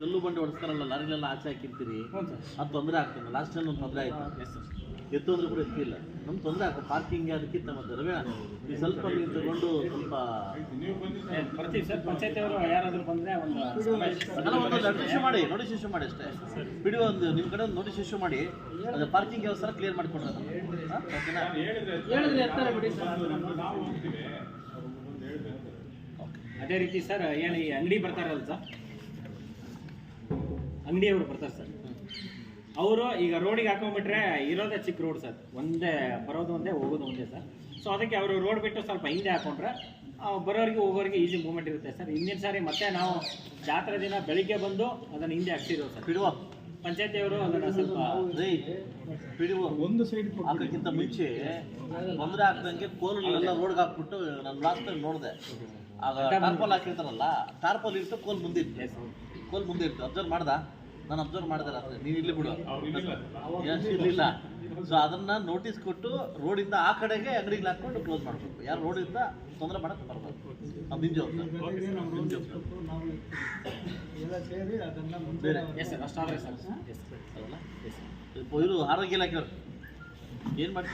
ಕಲ್ಲು ಬಂಡೆ ಹೊಡೆಸ್ತಾರಲ್ಲ ಲಾರಿಲೆಲ್ಲ ಆಚೆ ಹಾಕಿರ್ತೀರಿ. ಅದು ತೊಂದರೆ ಆಗ್ತದೆ ಲಾಸ್ಟ್ ಟೈಮ್ ಒಂದು ತೊಂದರೆ ಆಯ್ತು. ಎತ್ತು ಅಂದ್ರೆ ಕೂಡ ಎತ್ತಿಲ್ಲ. ನಮ್ಗೆ ತೊಂದರೆ ಆಗ್ತದೆ ಪಾರ್ಕಿಂಗ್ ಅದಕ್ಕಿಂತ ಮತ್ತೆ ರವೆ. ಈ ಸ್ವಲ್ಪ ನೀವು ತಗೊಂಡು ಸ್ವಲ್ಪ ಬರ್ತೀವಿ ಸರ್ ಪಂಚಾಯತ್ ಅವರು ಯಾರಾದ್ರೂ ಬಂದ್ರೆ ಒಂದು ಅಲ್ಲ ಇಶ್ಯೂ ಮಾಡಿ ನೋಟಿಸ್ ಇಶ್ಯೂ ಮಾಡಿ. ಅಷ್ಟೇ. ಬಿಡಿ ಒಂದು ನಿಮ್ಮ ಕಡೆ ಒಂದು ನೋಟಿಸ್ ಇಶ್ಯೂ ಮಾಡಿ ಅದು ಪಾರ್ಕಿಂಗ್ ವ್ಯವಸ್ಥೆ ಕ್ಲಿಯರ್ ಮಾಡಿಕೊಡ್ರಿ ಓಕೆನಾ? ಹೇಳಿದ್ರೆ ಇರ್ತಾರೆ ಬಿಡಿ ಸರ್. ಅದೇ ರೀತಿ ಸರ್ ಏನು ಈ ಅಂಗಡಿ ಬರ್ತಾರಲ್ಲ ಸರ್? ಅಂಗಡಿಯವರು ಬರ್ತಾರೆ ಸರ್. ಅವರು ಈಗ ರೋಡಿಗೆ ಹಾಕೊಂಡ್ಬಿಟ್ರೆ ಇರೋದೇ ಚಿಕ್ಕ ರೋಡ್ ಸರ್. ಒಂದೇ ಬರೋದು ಒಂದೇ ಹೋಗೋದು ಒಂದೇ ಸರ್. ಸೊ ಅದಕ್ಕೆ ಅವರು ರೋಡ್ ಬಿಟ್ಟು ಸ್ವಲ್ಪ ಹಿಂದೆ ಹಾಕೊಂಡ್ರೆ ಬರೋರಿಗೆ ಹೋಗೋರಿಗೆ ಈಸಿ ಮೂವ್ಮೆಂಟ್ ಇರುತ್ತೆ ಸರ್. ಹಿಂದಿನ ಸಾರಿ ಮತ್ತೆ ನಾವು ಜಾತ್ರೆ ದಿನ ಬೆಳಿಗ್ಗೆ ಬಂದು ಅದನ್ನು ಹಿಂದೆ ಹಾಕ್ತಿರೋ ಸರ್. ಬಿಡುವ. ಪಂಚಾಯತಿಯವರು ಅದನ್ನು ಸ್ವಲ್ಪ ಬಿಡುವ. ಒಂದು ಸೈಡ್ ಹಾಕೋಕ್ಕಿಂತ ಮುಂಚೆ ತೊಂದರೆ ಹಾಕ್ದಂಗೆ ಕೋಲ್ಗಳೆಲ್ಲ ರೋಡ್ಗೆ ಹಾಕ್ಬಿಟ್ಟು ನಾನು ಲಾಸ್ಟ್ ಟೈಮ್ ನೋಡಿದೆ. ಆಗ ಟಾರ್ಪಲ್ ಹಾಕಿರ್ತಾರಲ್ಲ ಟಾರ್ಪಲ್ ಇಟ್ಟು ಕೋಲ್ ಮುಂದಿತ್ತು ಕೋಲ್ ಮುಂದೆ ಇತ್ತು ಅಬ್ಸರ್ವ್ ಮಾಡ್ದ? ನಾನು ಅಬ್ಸರ್ವ್ ಮಾಡಿದೆ ರಾತ್ರಿ. ನೀನು ಇಲ್ಲಿ ಬಿಡು. ಇರಲಿಲ್ಲ. ಸೊ ಅದನ್ನ ನೋಟಿಸ್ ಕೊಟ್ಟು ರೋಡಿಂದ ಆ ಕಡೆಗೆ ಅಂಗಡಿಗೆ ಹಾಕೊಂಡು ಕ್ಲೋಸ್ ಮಾಡಬೇಕು. ಯಾರು ರೋಡಿಂದ ತೊಂದರೆ ಮಾಡಕ್ಕೆ ಬರಬಾರ್ದು. ಅದು ಅದನ್ನ ಮುಂದೆ ಬೇರೆ. ಎಸ್ ಸರ್ ಅಷ್ಟಾದ್ರೆ ಸರ್ ಎಸ್ ಅಲ್ಲ ಇವರು ಆರೋಗ್ಯ ಇಲಾಖೆಯವರು ಏನು ಮಾಡಿ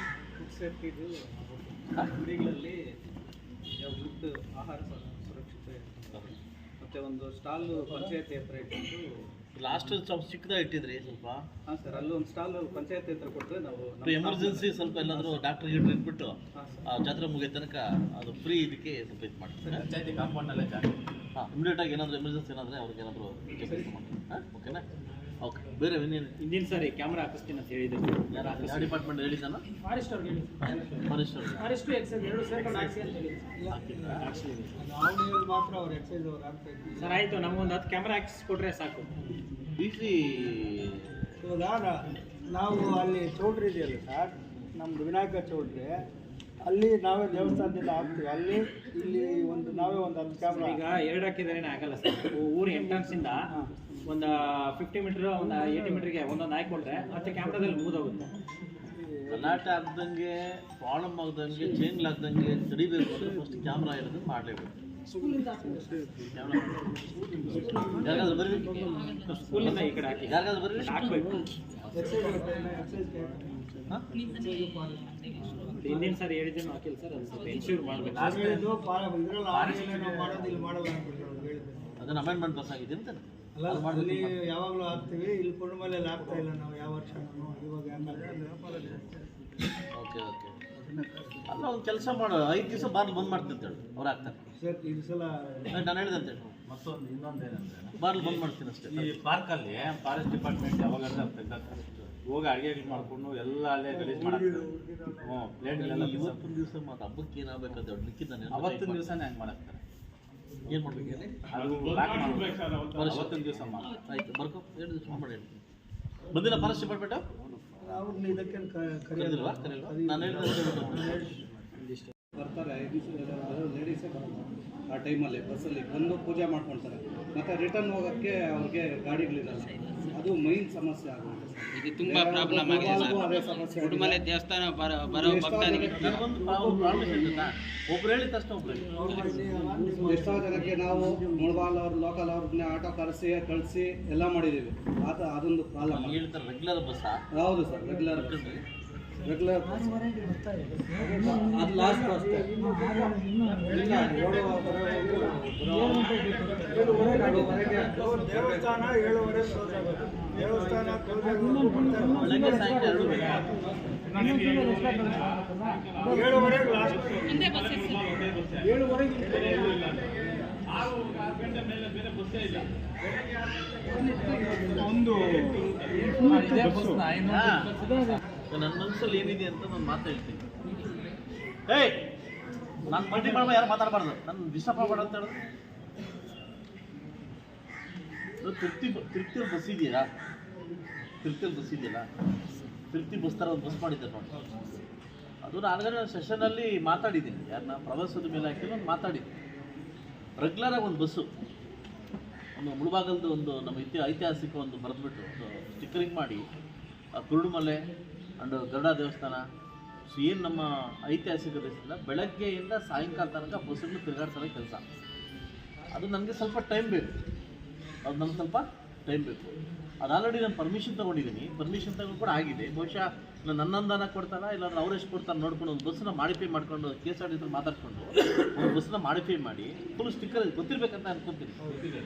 ಅಂಗಡಿಗಳಲ್ಲಿ ಫುಡ್ ಆಹಾರ ಸುರಕ್ಷತೆ ಮತ್ತೆ ಒಂದು ಸ್ಟಾಲ್ ಪಂಚಾಯತಿ ಹತ್ರ ಇಟ್ಟು ಲಾಸ್ಟ್ ಸ್ವಲ್ಪ ಚಿಕ್ಕದಾಗಿ ಇಟ್ಟಿದ್ರಿ ಸ್ವಲ್ಪ? ಹಾಂ ಸರ್ ಅಲ್ಲಿ ಒಂದು ಸ್ಟಾಲ್ ಪಂಚಾಯತ್ ಹತ್ರ ಕೊಟ್ಟರೆ ನಾವು ಎಮರ್ಜೆನ್ಸಿ ಸ್ವಲ್ಪ ಎಲ್ಲಾದರೂ ಡಾಕ್ಟರ್ ಗಿಟ್ರ್ ಇಟ್ಬಿಟ್ಟು ಆ ಜಾತ್ರೆ ಮುಗಿದ ತನಕ ಅದು ಫ್ರೀ ಇದಕ್ಕೆ ಸ್ವಲ್ಪ ಇದು ಮಾಡ್ತಾರೆ ಪಂಚಾಯತಿ ಕಾಂಪೌಂಡಲ್ಲೇ ಹಾಂ ಇಮಿಡಿಯೇಟಾಗಿ ಏನಾದರೂ ಎಮರ್ಜೆನ್ಸಿ ಏನಾದರೆ ಅವ್ರಿಗೆ ಏನಾದರೂ ಹಾಂ ಓಕೆನಾ ಓಕೆ ಬೇರೆ ಇನ್ನೇನು? ಹಿಂದಿನ ಸಾರಿ ಕ್ಯಾಮ್ರಾ ಹಾಕಿಸ್ತೀನಿ ಅಂತ ಹೇಳಿದ್ದೆ. ಯಾರು ಯಾವ ಡಿಪಾರ್ಟ್ಮೆಂಟ್ ಹೇಳಿದ್ದಾನ ಫಾರೆಸ್ಟ್ ಅವ್ರಿಗೆ ಹೇಳಿ. ಫಾರೆಸ್ಟ್ ಅವ್ರಿಗೆ ಫಾರೆಸ್ಟ್ ಎಕ್ಸೈಸ್ ಎರಡು ಸೇರ್ಕೊಂಡು ಹಾಕ್ಸಿ ಅಂತ ಹೇಳಿ ನಾವು ಮಾತ್ರ ಅವ್ರು ಎಕ್ಸೈಸ್ ಅವ್ರು ಹಾಕ್ತಾ ಸರ್ ಆಯಿತು ನಮಗೊಂದು ಹತ್ತು ಕ್ಯಾಮ್ರಾ ಹಾಕಿಸ್ಕೊಟ್ರೆ ಸಾಕು. ಬಿ ಸಿ ಇವಾಗ ನಾವು ಅಲ್ಲಿ ಚೌಲ್ಟ್ರಿ ಇದೆಯಲ್ಲ ಸರ್ ನಮ್ಮದು ವಿನಾಯಕ ಚೌಲ್ಟ್ರಿ ಅಲ್ಲಿ ನಾವೇ ದೇವಸ್ಥಾನದಿಂದ ಹಾಕ್ತೀವಿ. ಅಲ್ಲಿ ಇಲ್ಲಿ ಒಂದು ನಾವೇ ಒಂದು ಹತ್ತು ಕ್ಯಾಮ್ರಾ ಈಗ ಎರಡು ಹಾಕಿದ್ರೆ ಆಗಲ್ಲ ಸರ್. ಊರು ಎಂಟ್ರೆನ್ಸಿಂದ ಒಂದು ಫಿಫ್ಟಿ ಮೀಟ್ರ್ ಒಂದು ಏಯ್ಟಿ ಮೀಟ್ರಿಗೆ ಒಂದೊಂದು ಹಾಕ್ಕೊಂಡ್ರೆ ಮತ್ತೆ ಕ್ಯಾಮ್ರಾದಲ್ಲಿ ಮುಗಿದೋಗುತ್ತೆ. ಗಲಾಟೆ ಆಗ್ದಂಗೆ ಪ್ರಾಬ್ಲಮ್ ಆಗ್ದಂಗೆ ಚೇಂಜ್ ಆಗ್ದಂಗೆ ತಡಿಬೇಕು ಅಂದರೆ ಫಸ್ಟ್ ಕ್ಯಾಮ್ರಾ ಇರೋದು ಮಾಡಲೇಬೇಕು. ಕಡೆ ಹಿಂದಿನ ಸಾರಿ ಹೇಳಿದ್ದೇನು ಹಾಕಿಲ್ಲ ಸರ್ ಅದು ಸ್ವಲ್ಪ ಮಾಡಬೇಕು. ಅದನ್ನ ಅಮೆಂಡ್ಮೆಂಟ್ ಪಾಸ್ ಆಗಿದೆ ಅಂತ. ಅಲ್ಲ ಅಲ್ಲಿ ಯಾವಾಗಲೂ ಹಾಕ್ತೀವಿ ಇಲ್ಲಿ ಕುರುಮಲೆಯಲ್ಲಿ ಆಗ್ತಾ ಇಲ್ಲ ನಾವು ಯಾವ ವರ್ಷ ಇವಾಗ ಓಕೆ ಓಕೆ ಅಲ್ಲ ಒಂದು ಕೆಲಸ ಮಾಡೋ. ಐದು ದಿವಸ ಬಾರ್ಲು ಬಂದ್ ಮಾಡ್ತೀನಿ ಅಂತ ಹೇಳಿ. ಅವ್ರು ಆಗ್ತಾರೆ. ಸರ್ ಈ ಸಲ ನಾನು ಹೇಳಿದೆ ಮತ್ತೊಂದು ಇನ್ನೊಂದೇನಂದ್ರೆ ಬಾರ್ಲು ಬಂದ್ ಮಾಡ್ತೀನಿ ಅಷ್ಟೇ. ಈ ಪಾರ್ಕಲ್ಲಿ ಫಾರೆಸ್ಟ್ ಡಿಪಾರ್ಟ್ಮೆಂಟ್ ಯಾವಾಗ ತೆಗ್ದಾಕ್ತಾರೆ ಹೋಗಿ ಅಡುಗೆ ಮಾಡ್ಕೊಂಡು ಎಲ್ಲ ಅಲ್ಲೇ ಗಲೀಜು ಮಾಡ್ತಾರೆ ಹ್ಞೂ ಪ್ಲೇಟ್ಗಳೆಲ್ಲ ದಿವಸ ಮತ್ತು ಹಬ್ಬಕ್ಕೆ ಏನಾಗಬೇಕಂತ ಹೇಳಿ. ನಾನು ಅವತ್ತಿನ ದಿವಸನೇ ಹಂಗೆ ಮಾಡಾಕ್ತಾರೆ. ಏನು ಮಾಡ್ಬೇಕು ಹೇಳಿ? ಅದು ಲಾಕ್ ಮಾಡ್ಬೇಕು. ಅವತ್ತಿನ ದಿವಸ ಮಾತ್ರ ಆಯ್ತು ಬರ್ಕೋ. ಎರಡು ದಿವಸ ಮಾಡಿ ಹೇಳ್ತೀನಿ. ಬಂದಿಲ್ಲ ಫಾರೆಸ್ಟ್ ಡಿಪಾರ್ಟ್ಮೆಂಟ್? ಅವ್ರನ್ನ ಇದಕ್ಕೆ ಬರ್ತಾರೆ ಲೇಡೀಸೇ ಬರೋದು ಆ ಟೈಮಲ್ಲಿ ಬಸ್ಸಲ್ಲಿ ಬಂದು ಪೂಜೆ ಮಾಡ್ಕೊಳ್ತಾರೆ ಮತ್ತೆ ರಿಟರ್ನ್ ಹೋಗೋಕ್ಕೆ ಅವ್ರಿಗೆ ಗಾಡಿಗಳಿರಲ್ಲ ಅದು ಮೈನ್ ಸಮಸ್ಯೆ ಆಗುತ್ತೆ. ಇದು ತುಂಬಾ ಪ್ರಾಬ್ಲಮ್ ಆಗಿದೆ ಸರ್. ಉಡುಮಲೆ ದೇವಸ್ಥಾನ ಬರೋ ಹೇಳ್ತಾ ಒಬ್ರು ಹೇಳಿದ ತಕ್ಷಣ ಒಬ್ರು ಎಷ್ಟೋ ಜನಕ್ಕೆ ನಾವು ಮುಳಬಾಲ್ ಅವ್ರು ಲೋಕಲ್ ಅವ್ರನ್ನ ಆಟೋ ಕರೆಸಿ ಕಳಿಸಿ ಎಲ್ಲ ಮಾಡಿದೀವಿ ಆತ ಅದೊಂದು ಪ್ರಾಬ್ಲಮ್ ಹೇಳ್ತಾರೆ ರೆಗ್ಯುಲರ್ ಬಸ್ ಹೌದು ಸರ್ ರೆಗ್ಯುಲರ್ ರೆಗ್ಯುಲರ್ ಅದು ಲಾಸ್ಟ್ ಅಷ್ಟೇ. ಏಳುವರೆಗೆ ದೇವಸ್ಥಾನ ಏಳುವರೆ ದೇವಸ್ಥಾನ ಏಳುವರೆಗೆ ಲಾಸ್ಟ್ ಏಳುವರೆಗೆ ಒಂದು ನನ್ನ ಮನಸ್ಸಲ್ಲಿ ಏನಿದೆ ಅಂತ ನಾನು ಮಾತು ಹೇಳ್ತೀನಿ ಏಯ್ ನಾನು ಪಟ್ಟಿ ಮಾಡುವ ಯಾರು ಮಾತಾಡಬಾರ್ದು ನನ್ನ ಡಿಸ್ಟರ್ಬ್ ಮಾಡಬೇಡ ಅಂತ ಹೇಳಿದ್ರು ತೃಪ್ತಿ ತಿರ್ತಿಯಲ್ಲಿ ಬಸ್ ಇದೆಯಾ ತೃಪ್ತಿಯಲ್ಲಿ ಬಸ್ ಇದೆಯಲ್ಲ? ತೃಪ್ತಿ ಬಸ್ ಥರ ಒಂದು ಬಸ್ ಮಾಡಿದ್ದೆ ನೋಡಿ. ಅದು ನಾನು ಸೆಷನಲ್ಲಿ ಮಾತಾಡಿದ್ದೀನಿ. ಯಾರನ್ನ ಪ್ರವಾಸದ ಮೇಲೆ ಹಾಕಿ ನಾನು ಮಾತಾಡಿದ್ದೀನಿ. ರೆಗ್ಯುಲರಾಗಿ ಒಂದು ಬಸ್ಸು. ಒಂದು ಮುಳುಬಾಗಲ್ದು ಒಂದು ನಮ್ಮ ಇತಿ ಐತಿಹಾಸಿಕ ಒಂದು ಬರೆದ್ಬಿಟ್ಟು ಒಂದು ಸ್ಟಿಕ್ಕರಿಂಗ್ ಮಾಡಿ, ಆ ಕುರುಡುಮಲೆ ಅಂಡ್ ಗರುಡ ದೇವಸ್ಥಾನ. ಸೊ ಏನು ನಮ್ಮ ಐತಿಹಾಸಿಕ ದೇವಸ್ಥಾನ ಬೆಳಗ್ಗೆಯಿಂದ ಸಾಯಂಕಾಲ ತನಕ ಬಸ್ಸನ್ನು ತಿರುಗಾಡ್ಸೋ ಕೆಲಸ. ಅದು ನನಗೆ ಸ್ವಲ್ಪ ಟೈಮ್ ಬೇಕು. ಅದು ನಮ್ಗೆ ಸ್ವಲ್ಪ ಟೈಮ್ ಬೇಕು. ಅದು ಆಲ್ರೆಡಿ ನಾನು ಪರ್ಮಿಷನ್ ತೊಗೊಂಡಿದ್ದೀನಿ ಪರ್ಮಿಷನ್ ತಗೊಂಡು ಕೂಡ ಆಗಿದೆ. ಬಹುಶಃ ನಾನು ನನ್ನ ಅನುದಾನ ಕೊಡ್ತಾರ ಇಲ್ಲಾಂದ್ರೆ ಅವ್ರು ಎಷ್ಟು ಕೊಡ್ತಾರೆ ನೋಡ್ಕೊಂಡು ಒಂದು ಬಸ್ಸನ್ನ ಮಾಡಿಫೈ ಮಾಡ್ಕೊಂಡು ಕೆ ಎಸ್ ಆರ್ ಟಿ ಮಾತಾಡ್ಕೊಂಡು ಒಂದು ಬಸ್ಸನ್ನ ಮಾಡಿಫೈ ಮಾಡಿ ಫುಲ್ ಸ್ಟಿಕ್ಕರ್ ಗೊತ್ತಿರ್ಬೇಕಂತ ಅನ್ಕೊಂತೀನಿ.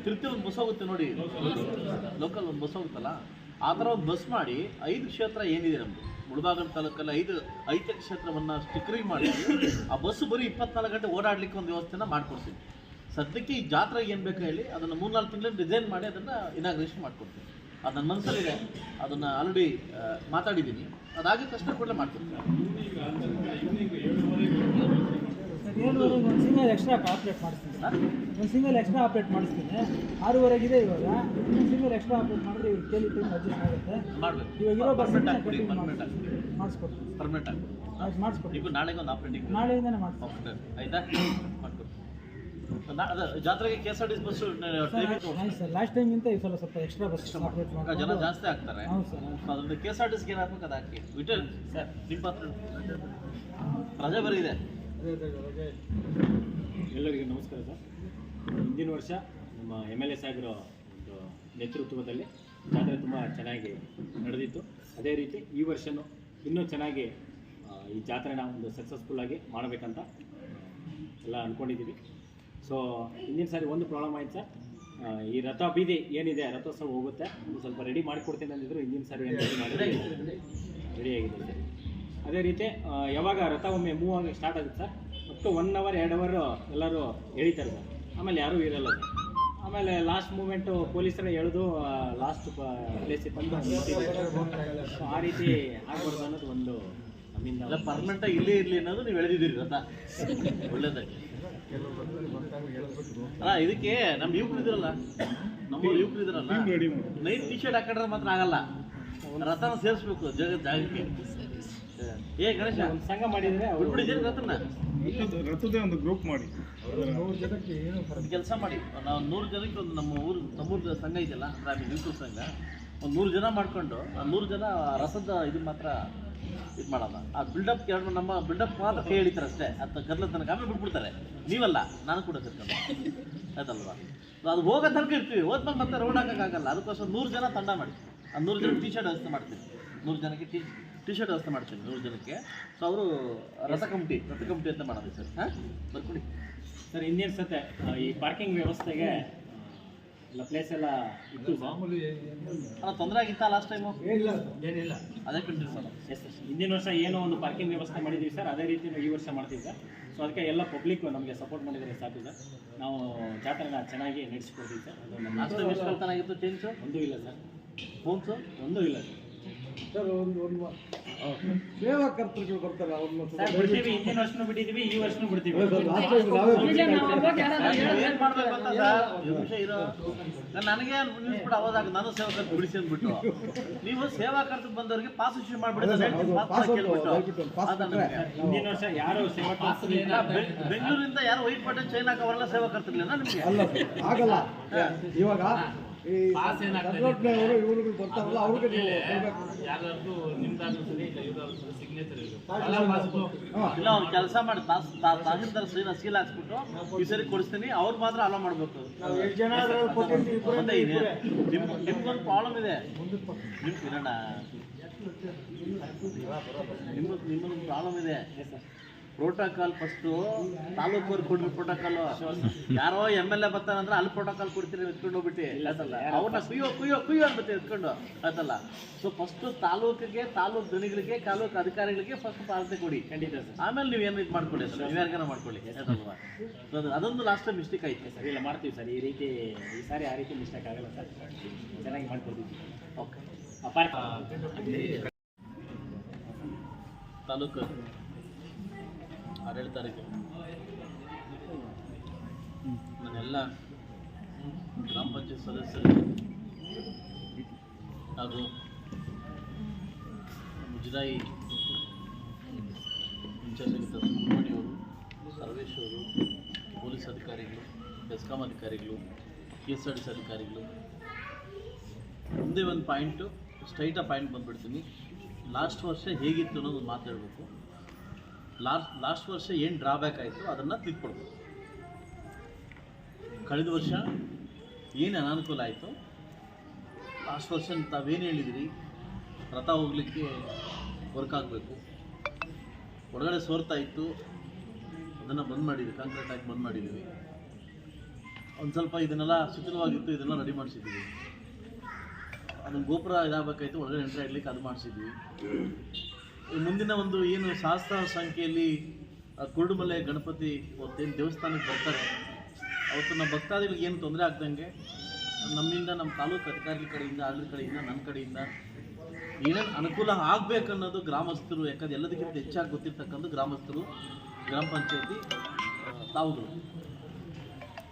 ತಿರುಪತಿ ಒಂದು ಬಸ್ ಹೋಗುತ್ತೆ ನೋಡಿ. ಲೋಕಲ್ ಒಂದು ಬಸ್ ಹೋಗುತ್ತಲ್ಲ, ಆ ಥರ ಒಂದು ಬಸ್ ಮಾಡಿ ಐದು ಕ್ಷೇತ್ರ ಏನಿದೆ ನಮ್ಮದು ಮುಳಬಾಗಲ್ ತಾಲೂಕಲ್ಲಿ ಐದು ಐದು ಕ್ಷೇತ್ರವನ್ನು ಸ್ಟಿಕ್ಕರಿಂಗ್ ಮಾಡಿ, ಆ ಬಸ್ಸು ಬರೀ ಇಪ್ಪತ್ನಾಲ್ಕು ಗಂಟೆ ಓಡಾಡಲಿಕ್ಕೆ ಒಂದು ವ್ಯವಸ್ಥೆನ ಮಾಡಿಕೊಡ್ತೀನಿ ಸದ್ಯಕ್ಕೆ ಈ ಜಾತ್ರೆಗೆ ಏನು ಬೇಕು ಹೇಳಿ ಅದನ್ನು ಮೂರ್ನಾಲ್ಕು ತಿಂಗಳಲ್ಲಿ ಡಿಸೈನ್ ಮಾಡಿ ಅದನ್ನು ಇನಾಗ್ರೇಷನ್ ಮಾಡ್ಕೊಡ್ತೀನಿ. ಅದು ನನ್ನ ಮನಸ್ಸಲ್ಲಿದೆ ಅದನ್ನು ಆಲ್ರೆಡಿ ಮಾತಾಡಿದ್ದೀನಿ ಅದಾಗಿದ ತಕ್ಷಣ ಕೂಡಲೇ ಮಾಡ್ತೀನಿ. ಒಂದು ಸಿಂಗಲ್ ಎಕ್ಸ್ಟ್ರಾ ಆಪ್ರೇಟ್ ಮಾಡಿಸ್ತೀನಿ ಒಂದು ಸಿಂಗಲ್ ಎಕ್ಸ್ಟ್ರಾ ಆಪ್ರೇಟ್ ಮಾಡಿಸ್ತೀನಿ. ಇದೆ ಇವಾಗ. ಒಂದು ಸಿಂಗಲ್ ಎಕ್ಸ್ಟ್ರಾ ಆಪ್ರೇಟ್ ಮಾಡಿದ್ರೆ ಕೇಳಿ ಟೈಮ್ ಅಡ್ಜಸ್ಟ್ ಆಗುತ್ತೆ. ಮಾಡಬೇಕು. ಇವಾಗ ಇರೋ ಬಸ್ ಮಾಡಿಸ್ಕೊಡ್ತೀನಿ. ಪರ್ಮನೆಂಟ್ ಆಗಿ ಮಾಡಿಸ್ಕೊಡ್ತೀನಿ. ನಾಳೆಗೆ ಒಂದು ಆಪ್ರೇಟಿಂಗ್ ನಾಳೆಯಿಂದನೇ ಓಕೆ ಆಯ್ತಾ? ಜಾತ್ರೆಗೆ K S R T C bus timing ಆಯ್ತು ಸರ್ ಲಾಸ್ಟ್ ಟೈಮ್ಗಿಂತ ಈ ಸಲ ಸ್ವಲ್ಪ ಎಕ್ಸ್ಟ್ರಾ ಬಸ್ ಆಪ್ರೇಟ್ ಜನ ಜಾಸ್ತಿ ಆಗ್ತಾರೆ. ಹೌದು ಸರ್ ಅದರಿಂದ ಕೆ ಎಸ್ ಆರ್ ಟಿ ಸಿಗೆ ಏನು ಹಾಕ್ಬೇಕು ಅದು ಹಾಕಿ. Vital sir. ನಿಮ್ಮ ಪಾತ್ರ? ರಜೆ ಬರೀದೆ. ಎಲ್ಲರಿಗೂ ನಮಸ್ಕಾರ ಸರ್. ಹಿಂದಿನ ವರ್ಷ ನಮ್ಮ ಎಂ ಎಲ್ ಎ ಸಾಹೇಬರ ಒಂದು ನೇತೃತ್ವದಲ್ಲಿ ಜಾತ್ರೆ ತುಂಬ ಚೆನ್ನಾಗಿ ನಡೆದಿತ್ತು. ಅದೇ ರೀತಿ ಈ ವರ್ಷವೂ ಇನ್ನೂ ಚೆನ್ನಾಗಿ ಈ ಜಾತ್ರೆನ ಒಂದು ಸಕ್ಸಸ್ಫುಲ್ಲಾಗಿ ಮಾಡಬೇಕಂತ ಎಲ್ಲ ಅಂದ್ಕೊಂಡಿದ್ದೀವಿ ಸೊ ಹಿಂದಿನ ಸಾರಿ ಒಂದು ಪ್ರಾಬ್ಲಮ್ ಆಯ್ತು ಸರ್. ಈ ರಥ ಬೀದಿ ಏನಿದೆ ರಥೋತ್ಸವ ಹೋಗುತ್ತೆ ಸ್ವಲ್ಪ ರೆಡಿ ಮಾಡಿಕೊಡ್ತೀನಿ ಅಂದಿದ್ರು ಹಿಂದಿನ ಸಾರಿ ರೆಡಿ ಆಗಿದೆ ಸರ್. ಅದೇ ರೀತಿ ಯಾವಾಗ ರಥ ಒಮ್ಮೆ ಮೂವ್ ಆಗಿ ಸ್ಟಾರ್ಟ್ ಆಗುತ್ತೆ ಸರ್ ಮತ್ತು ಒನ್ ಅವರ್ ಎರಡು ಅವರ್ ಎಲ್ಲರೂ ಎಳಿತಾರೆ ಸರ್. ಆಮೇಲೆ ಯಾರೂ ಇರಲ್ಲ ಸರ್. ಆಮೇಲೆ ಲಾಸ್ಟ್ ಮೂಮೆಂಟು ಪೊಲೀಸರ ಎಳೆದು ಲಾಸ್ಟ್ ಪ್ಲೇಸಿಗೆ ಬಂದು. ಆ ರೀತಿ ಆಗ್ಬಾರ್ದು ಅನ್ನೋದು ಒಂದು ನಮ್ಮಿಂದ ಎಲ್ಲ ಪರ್ಮನೆಂಟ್ ಆಗಿ ಇಲ್ಲೇ ಇರಲಿ ಅನ್ನೋದು ನೀವು ಎಳೆದಿದ್ದೀರಿ ರಥ. ಒಳ್ಳೇದಾಗಿ ಅಲ್ಲ ಇದಕ್ಕೆ ನಮ್ಮ ಯುವಕರು ಇದ್ರಲ್ಲ? ನಮ್ಮ ಯುವಕರು ಇದ್ರಲ್ಲ? ನೈಟ್ ಟಿ ಶರ್ಟ್ ಹಾಕೊಂಡ್ರೆ ಮಾತ್ರ ಆಗಲ್ಲ. ರಥನ ಸೇರಿಸ್ಬೇಕು ಜಾಗ ಜಾಗಕ್ಕೆ. ಏ ಗಣೇಶ ಒಂದು ಸಂಘ ಮಾಡಿದ್ರೆ ಅವರು ಬಿಡ್ಬಿಡಿದ್ದೀರಿ ರಥನ. ರಥದ ಒಂದು ಗ್ರೂಪ್ ಮಾಡಿ. ಒಂದು ಕೆಲಸ ಮಾಡಿ. ನಾವು ನೂರು ಜನಕ್ಕೆ ಒಂದು ನಮ್ಮ ಊರು ನಮ್ಮೂರು ಸಂಘ ಇದೆಯಲ್ಲ ಗ್ರಾಮೀಣ ಯುವಕರ ಸಂಘ. ಒಂದು ನೂರು ಜನ ಮಾಡ್ಕೊಂಡು, ಆ ನೂರು ಜನ ರಸದ ಇದು ಮಾತ್ರ ಇದು ಮಾಡಲ್ಲ ಆ ಬಿಲ್ಡಪ್ ಎರಡು ನಮ್ಮ ಬಿಲ್ಡಪ್ ಮಾತ್ರ ಕೈ ಹಿಡಿತಾರೆ ಅಷ್ಟೇ. ಅಂತ ಕರ್ಲ ತನಕ ಆಮೇಲೆ ಬಿಟ್ಬಿಡ್ತಾರೆ. ನೀವಲ್ಲ, ನಾನು ಕೂಡ ಕರ್ಕೊಂಡು ಆಯ್ತಲ್ವಾ? ಅದು ಹೋಗೋ ತನಕ ಇರ್ತೀವಿ. ಹೋದ್ಮೇಲೆ ಮತ್ತೆ ರೋಡ್ ಹಾಕೋಕ್ಕಾಗಲ್ಲ. ಅದಕ್ಕೋಸ್ಕರ ನೂರು ಜನ ತಂಡ ಮಾಡ್ತೀವಿ ಆ ನೂರು ಜನ ಟಿ ಶರ್ಟ್ ವ್ಯವಸ್ಥೆ ಮಾಡ್ತೀನಿ. ನೂರು ಜನಕ್ಕೆ ಟಿ ಟಿ ಶರ್ಟ್ ವ್ಯವಸ್ಥೆ ಮಾಡ್ತೀನಿ ನೂರು ಜನಕ್ಕೆ. ಸೊ ಅವರು ರಥ ಕಮಿಟಿ ರಥ ಕಮಿಟಿ ಅಂತ ಮಾಡೋದು ಸರ್. ಹಾಂ? ಬರ್ಕೊಡಿ ಸರ್, ಇನ್ನೇನು ಸತೆ ಈ ಪಾರ್ಕಿಂಗ್ ವ್ಯವಸ್ಥೆಗೆ ಎಲ್ಲ ಪ್ಲೇಸ್ ಎಲ್ಲ ಇತ್ತು ಮಾಮೂಲಿ ಅಲ್ಲ ತೊಂದರೆ ಆಗಿತ್ತಾ ಲಾಸ್ಟ್ ಟೈಮು ಏನಿಲ್ಲ ಏನಿಲ್ಲ. ಅದೇ ಕಂಟಿನ್ಯೂ ಸರ್. ಎಸ್ ಸರ್ ಹಿಂದಿನ ವರ್ಷ ಏನೋ ಒಂದು ಪಾರ್ಕಿಂಗ್ ವ್ಯವಸ್ಥೆ ಮಾಡಿದ್ದೀವಿ ಸರ್. ಅದೇ ರೀತಿ ನಾವು ಈ ವರ್ಷ ಮಾಡ್ತೀವಿ ಸರ್. ಸೊ ಅದಕ್ಕೆ ಎಲ್ಲ ಪಬ್ಲಿಕ್ ನಮಗೆ ಸಪೋರ್ಟ್ ಮಾಡಿದರೆ ಸಾಕು ಸರ್. ನಾವು ಜಾತ್ರೆನ ಚೆನ್ನಾಗಿ ನಡೆಸ್ಕೊಡ್ತೀವಿ ಸರ್. ಅದು ನಮ್ಮ ಲಾಸ್ಟ್ ಟೈಮ್ ಎಷ್ಟು ಕಳ್ತನಾಗಿತ್ತು ಚೇಂಜು ಒಂದೂ ಇಲ್ಲ ಸರ್. ಫೋನ್ಸು ಒಂದೂ ಇಲ್ಲ ಸರ್. ಸರ್ ಒಂದು ಒಂದು ಸೇವಾ ಕರ್ತೃಗಳು ಬರ್ತಾರೆ ಅವ್ರನ್ನ ಸರ್ ಬಿಡ್ತೀವಿ ಹಿಂದಿನ ವರ್ಷನೂ ಬಿಟ್ಟಿದ್ದೀವಿ ಈ ವರ್ಷನೂ ಬಿಡ್ತೀವಿ. ಏನ್ ಮಾಡ್ಬೇಕು ಅಂತ ಸರ್? ವಿಷಯ ಇರೋ. ನಾನ್ ನನಗೆ ನಿಲ್ಸ್ಬಿಟ್ಟು ಅವಾಗ ನಾನು ಸೇವಾಕರ್ತ ಬಿಡಿಸಿ ಅಂದ್ಬಿಟ್ಟು. ನೀವು ಸೇವಾಕರ್ತ ಬಂದವರಿಗೆ ಪಾಸ್ ಇಶ್ಯೂ ಮಾಡ್ಬಿಟ್ಟು ಹಿಂದಿನ ವರ್ಷ ಯಾರು ಸೇವಾ ಬೆಂಗಳೂರಿಂದ ಯಾರು ವೈಟ್ ಬಟನ್ ಚೈನ್ ಹಾಕೋರೆಲ್ಲ ಸೇವಾಕರ್ತಿರ್ಲಿಲ್ಲ ನಿಮ್ಗೆ? ಅಲ್ಲ ಆಗಲ್ಲ. ಇವಾಗ ಈ ಸಂಘಟನೆಯವರು ಇವ್ರುಗಳು ಬರ್ತಾರಲ್ಲ ಅವ್ರಿಗೆ ನೀವು ಕೊಡ್ಬೇಕು. ಹಾ. ಇಲ್ಲ ಅವ್ರು ಕೆಲಸ ಮಾಡಿ. ತಾಸ್ ತಹಸೀಲ್ದಾರ್ ಸೀಲ ಸೀಲ್ ಹಾಕ್ಸ್ಬಿಟ್ಟು ಈ ಸರಿ ಕೊಡಿಸ್ತೀನಿ. ಅವ್ರು ಮಾತ್ರ ಅಲೋ ಮಾಡ್ಬೇಕು. ನಿಮ್ಗೊಂದು ಪ್ರಾಬ್ಲಮ್ ಇದೆ. ನಿಮ್ ಕಿರಣ ನಿಮ್ಮ ನಿಮ್ಮೊಂದು ಪ್ರಾಬ್ಲಮ್ ಇದೆ. ಪ್ರೋಟೋಕಾಲ್ ಫಸ್ಟು ತಾಲೂಕವ್ರಿಗೆ ಕೊಡ್ರಿ ಪ್ರೋಟೋಕಾಲ್ ಯಾರೋ ಎಂ ಎಲ್ ಎ ಬರ್ತಾನಂದ್ರೆ ಅಲ್ಲಿ ಪ್ರೋಟೋಕಾಲ್ ಕೊಡ್ತೀರಿ ಎತ್ಕೊಂಡು ಹೋಗ್ಬಿಟ್ಟು. ಆಯ್ತಲ್ಲ? ಅವ್ರನ್ನ ಕುಯ್ಯೋ ಕುಯ್ಯೋ ಕುಯ್ಯೋ ಅನ್ಬಿಟ್ಟು ಎತ್ಕೊಂಡು. ಆಯ್ತಲ್ಲ? ಸೊ ಫಸ್ಟ್ ತಾಲೂಕಿಗೆ ತಾಲೂಕು ಧನಿಗಳಿಗೆ ತಾಲೂಕು ಅಧಿಕಾರಿಗಳಿಗೆ ಫಸ್ಟ್ ಪಾಲನೆ ಕೊಡಿ. ಖಂಡಿತ ಸರ್. ಆಮೇಲೆ ನೀವು ಏನು ಇದು ಮಾಡ್ಕೊಳ್ಳಿ ಸರ್? ನೀವು ಯಾರಿಗಾರ ಮಾಡ್ಕೊಳ್ಳಿ. ಆಯ್ತಲ್ವಾ? ಅದೊಂದು ಲಾಸ್ಟ್ ಟೈಮ್ ಮಿಸ್ಟೇಕ್ ಆಯ್ತು. ಸರ್ ಇಲ್ಲ ಮಾಡ್ತೀವಿ ಸರ್. ಈ ರೀತಿ ಈ ಸಾರಿ ಆ ರೀತಿ ಮಿಸ್ಟೇಕ್ ಆಗಲ್ಲ ಸರ್. ಚೆನ್ನಾಗಿ ಮಾಡ್ಕೊಡ್ತೀವಿ. ಓಕೆ ತಾಲೂಕು ಆಡಳಿತ ತಾರೀಕು ನನ್ನೆಲ್ಲ ಗ್ರಾಮ ಪಂಚಾಯತ್ ಸದಸ್ಯರು ಹಾಗೂ ಮುಜರಾಯಿ ಇನ್ಚಾರ್ಜ್ ಸುಬ್ರಹ್ಮಣ್ಯವರು ಸರ್ವೇಶ್ ಅವರು ಪೊಲೀಸ್ ಅಧಿಕಾರಿಗಳು ಬೆಸ್ಕಾಂ ಅಧಿಕಾರಿಗಳು K S R T C ಅಧಿಕಾರಿಗಳು, ಒಂದೇ ಒಂದು ಪಾಯಿಂಟು ಸ್ಟ್ರೈಟಾಗಿ ಪಾಯಿಂಟ್ ಬಂದುಬಿಡ್ತೀನಿ. ಲಾಸ್ಟ್ ವರ್ಷ ಹೇಗಿತ್ತು ಅನ್ನೋದು ಮಾತಾಡಬೇಕು ಲಾಸ್ಟ್ ಲಾಸ್ಟ್ ವರ್ಷ ಏನು ಡ್ರಾಬ್ಯಾಕ್ ಆಯಿತು ಅದನ್ನು ತಿದ್ಕೊಡ್ಬೇಕು ಕಳೆದ ವರ್ಷ ಏನು ಅನಾನುಕೂಲ ಆಯಿತು ಲಾಸ್ಟ್ ವರ್ಷ ತಾವೇನು ಹೇಳಿದಿರಿ? ರಥ ಹೋಗಲಿಕ್ಕೆ ವರ್ಕ್ ಆಗಬೇಕು. ಒಳಗಡೆ ಸೋರ್ತಾ ಇತ್ತು ಅದನ್ನು ಬಂದ್ ಮಾಡಿದ್ವಿ ಕಾಂಕ್ರೀಟ್ ಆಗಿ ಬಂದ್ ಮಾಡಿದ್ದೀವಿ ಒಂದು ಸ್ವಲ್ಪ ಇದನ್ನೆಲ್ಲ ಶುಚಿತವಾಗಿತ್ತು ಇದನ್ನೆಲ್ಲ ರೆಡಿ ಮಾಡಿಸಿದ್ದೀವಿ ಅದನ್ನು ಗೋಪುರ ಇದಾಗಬೇಕಾಯ್ತು, ಒಳಗಡೆ ಎಂಟ್ರಿ ಆಗ್ಲಿಕ್ಕೆ ಅದು ಮಾಡಿಸಿದ್ವಿ. ಮುಂದಿನ ಒಂದು ಏನು ಸಹಸ್ರಾರು ಸಂಖ್ಯೆಯಲ್ಲಿ ಕುರುಡುಮಲೆ ಗಣಪತಿ ಒಂದೇನು ದೇವಸ್ಥಾನಕ್ಕೆ ಬರ್ತಾರೆ. ಅವತ್ತು ನಮ್ಮ ಭಕ್ತಾದಿಗಳಿಗೆ ಏನು ತೊಂದರೆ ಆಗ್ದಂಗೆ, ನಮ್ಮಿಂದ, ನಮ್ಮ ತಾಲೂಕು ಅಧಿಕಾರಿಗಳ ಕಡೆಯಿಂದ, ಆಡಳಿತ ಕಡೆಯಿಂದ, ನನ್ನ ಕಡೆಯಿಂದ ಏನೇನು ಅನುಕೂಲ ಆಗಬೇಕನ್ನೋದು ಗ್ರಾಮಸ್ಥರು, ಯಾಕಂದ್ರೆ ಎಲ್ಲದಕ್ಕಿಂತ ಹೆಚ್ಚಾಗಿ ಗೊತ್ತಿರ್ತಕ್ಕಂಥ ಗ್ರಾಮಸ್ಥರು, ಗ್ರಾಮ ಪಂಚಾಯತಿ ತಾವುಗಳು.